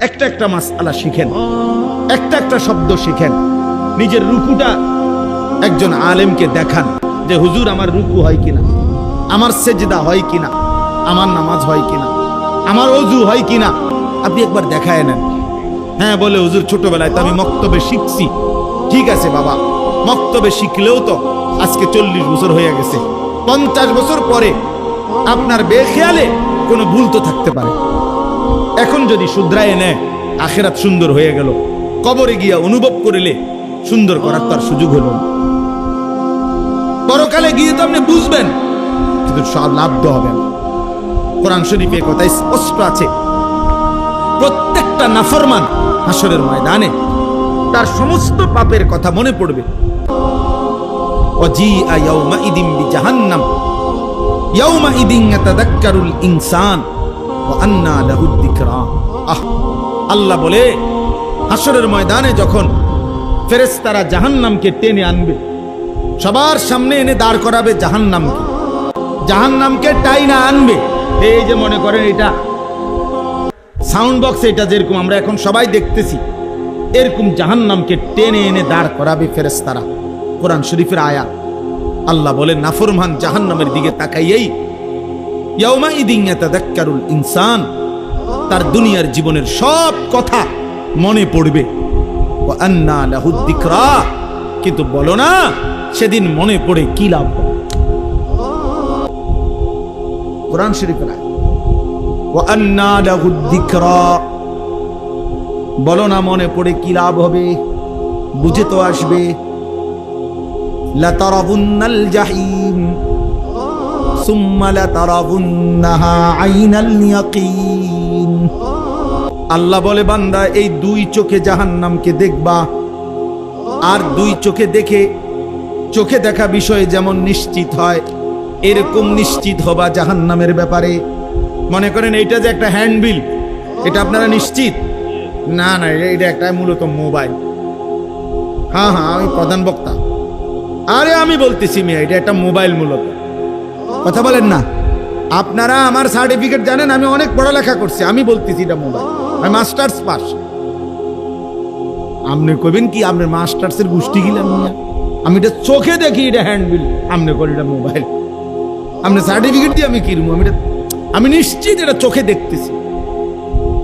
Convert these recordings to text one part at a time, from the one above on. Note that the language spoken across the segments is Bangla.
একটা একটা মাস আলা শিখেন। একটা একটা শব্দ শিখেন। নিজের রুকুটা একজন আলেমকে দেখান যে, হুজুর, আমার রুকু হয় কিনা? আমার সেজদা হয় কিনা? আমার নামাজ হয় কিনা? আমার অজু হয় কিনা? আপনি একবার দেখায় নেন। হ্যাঁ বলে, হুজুর, ছোটবেলায় তো আমি মক্তবে শিখছি। ঠিক আছে, বাবা। মক্তবে শিখলেও তো আজকে চল্লিশ বছর হয়ে গেছে। পঞ্চাশ বছর পরে আপনার বেখেয়ালে কোনো ভুল তো থাকতে পারে। এখন যদি শুধরায় নেয় আখেরাত সুন্দর হয়ে গেল। কবরে গিয়া অনুভব করিলে সুন্দর করার তার সুযোগ হল পরকালে গিয়ে তো আপনি বুঝবেন, কিন্তু সব লাভ্য হবে কোরআন শরীফে কথা স্পষ্ট আছে। প্রত্যেকটা নাফরমান হাসরের ময়দানে তার সমস্ত পাপের কথা মনে পড়বে। অজি আয়াউমা জাহান্নাম ইয়াউমা ইনসান। আল্লাহ বলে হাসরের ময়দানে যখন ফেরেস্তারা জাহান্নামকে টেনে আনবে, সবার সামনে এনে দাঁড় করাবে জাহান্নামকে। জাহান্নামকে টাইনা আনবে। এই যে মনে করেন এটা সাউন্ড বক্স এটা যেরকম আমরা এখন সবাই দেখতেছি, এরকম জাহান্নামকে টেনে এনে দাঁড় করাবে ফেরেস্তারা কোরআন শরীফের আয়া আল্লাহ বলে নাফরমান জাহান্নামের দিকে তাকাইয়েই ইনসান। তার দুনিয়ার জীবনের সব কথা মনে পড়বে। কিন্তু বলো না, সেদিন মনে পড়ে কি লাভ কোরআন বলো না, মনে পড়ে কি লাভ হবে? বুঝে তো আসবে। লাতারাবুন্নাল জাহিম। আল্লাহ বলে, বান্দা, এই দুই চোখে জাহান্নামকে দেখবা, আর দুই চোখে দেখে চোখে দেখা বিষয়ে যেমন নিশ্চিত হয়, এরকম নিশ্চিত হবা জাহান্নামের ব্যাপারে। মনে করেন, এইটা যে একটা হ্যান্ডবিল, এটা আপনারা নিশ্চিত? না না এটা- এটা একটা মূলত মোবাইল। হ্যাঁ হ্যাঁ আমি প্রধান বক্তা। আরে, আমি বলতেছি মিয়া, এটা একটা মোবাইল মূলত। কথা বলেন না। আপনারা আমার সার্টিফিকেট জানেন, আমি অনেক পড়ালেখা করছি। আমি বলতেছি এটা মোবাইল। আমি মাস্টার্স পাস। আপনি কবেন কি আপনার মাস্টার্স এর গোষ্ঠী গিলাম আমি এটা চোখে দেখি, এটা হ্যান্ডবিল আপনি করি এটা মোবাইল। আপনি সার্টিফিকেট দিয়ে আমি কিনবো আমি এটা আমি নিশ্চিত এটা চোখে দেখতেছি।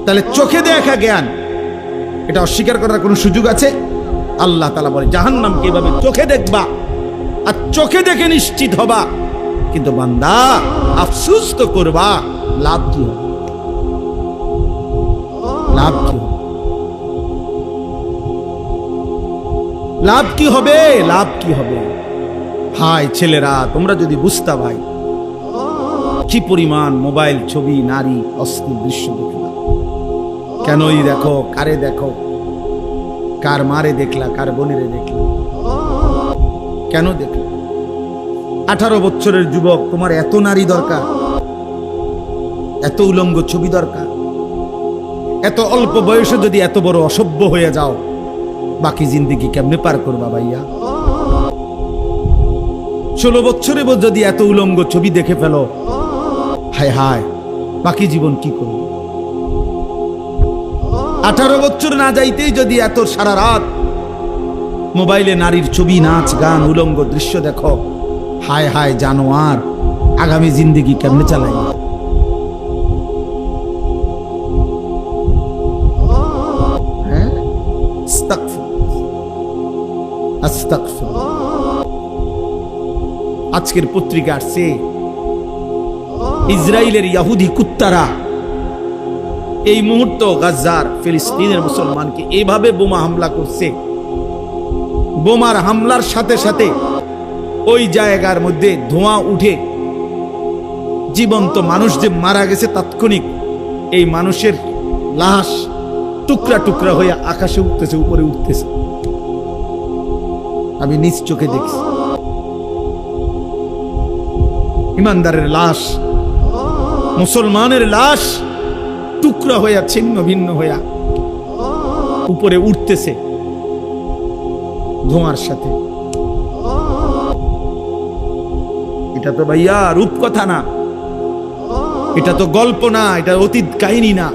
তাহলে চোখে দেখা জ্ঞান, এটা অস্বীকার করার কোনো সুযোগ আছে? আল্লাহ তালা বলে, জাহান্নামকে এভাবে চোখে দেখবা। আর চোখে দেখে নিশ্চিত হবা। কিন্তু বান্দা, আফসুস তো করবা, লাভ কি? লাভ কি? লাভ কি হবে? লাভ কি হবে? হাই ছেলেরা, তোমরা যদি বুঝতা ভাই, কি পরিমাণ মোবাইল, ছবি, নারী, অস্থির দৃশ্য দেখলা। কেনই দেখো, কারে দেখো? কার মারে দেখলা, কার বোনেরে দেখলা? কেন দেখলা? আঠারো বছরের যুবক, তোমার এত নারী দরকার, এত উলঙ্গ ছবি দরকার, এত অল্প বয়সে যদি এত বড় অসভ্য হয়ে যাও, বাকি জিন্দিগি কেমনে পার করবা ভাইয়া? ষোলো বছরে যদি এত উলঙ্গ ছবি দেখে ফেলো, হায় হায়, বাকি জীবন কি করবে? আঠারো বছর না যাইতেই যদি এত সারা রাত মোবাইলে নারীর ছবি, নাচ, গান, উলঙ্গ দৃশ্য দেখো হায় হায় জানোয়ার, আগামী জিন্দিগি কেমনে চালাই? হ্যাঁ? আজকের পত্রিকা আসছে ইসরায়েলের ইয়াহুদি কুত্তারা এই মুহূর্ত গাজার ফিলিস্তিনের মুসলমানকে এভাবে বোমা হামলা করছে। বোমার হামলার সাথে সাথে ওই জায়গার মধ্যে ধোঁয়া উঠে জীবন্ত মানুষ যে মারা গেছে তাৎক্ষণিক এই মানুষের লাশ টুকরা টুকরা হয়ে আকাশে উঠতেছে, উপরে উঠতেছে। আমি নিজ চোখে দেখছি। ইমানদারের লাশ, মুসলমানের লাশ টুকরা হইয়া ছিন্ন ভিন্ন হইয়া উপরে উঠতেছে ধোঁয়ার সাথে। এটা তো ভাইয়া রূপকথা না। এটা তো গল্প না, এটা অতীত কাহিনী না।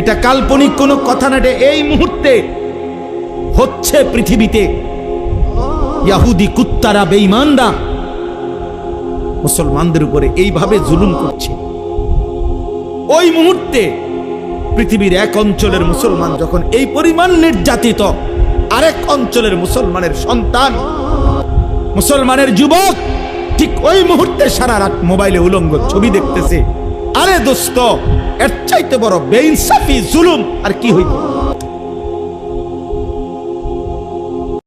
এটা কাল্পনিক কোনো কথা না, এটা এই মুহূর্তে হচ্ছে পৃথিবীতে। ইয়াহুদি কুত্তারা বেঈমানরা মুসলমানদের উপরে এইভাবে জুলুম করছে। ওই মুহূর্তে পৃথিবীর এক অঞ্চলের মুসলমান যখন এই পরিমাণ নির্যাতিত, আরেক অঞ্চলের মুসলমানের সন্তান মুসলমানের যুবক ঠিক ওই মুহূর্তে সারা রাত মোবাইলে উলঙ্গ ছবি দেখতেছে। আরে দোস্ত, এর চাইতে বড় বেইনসাফি, জুলুম, আর কি হইত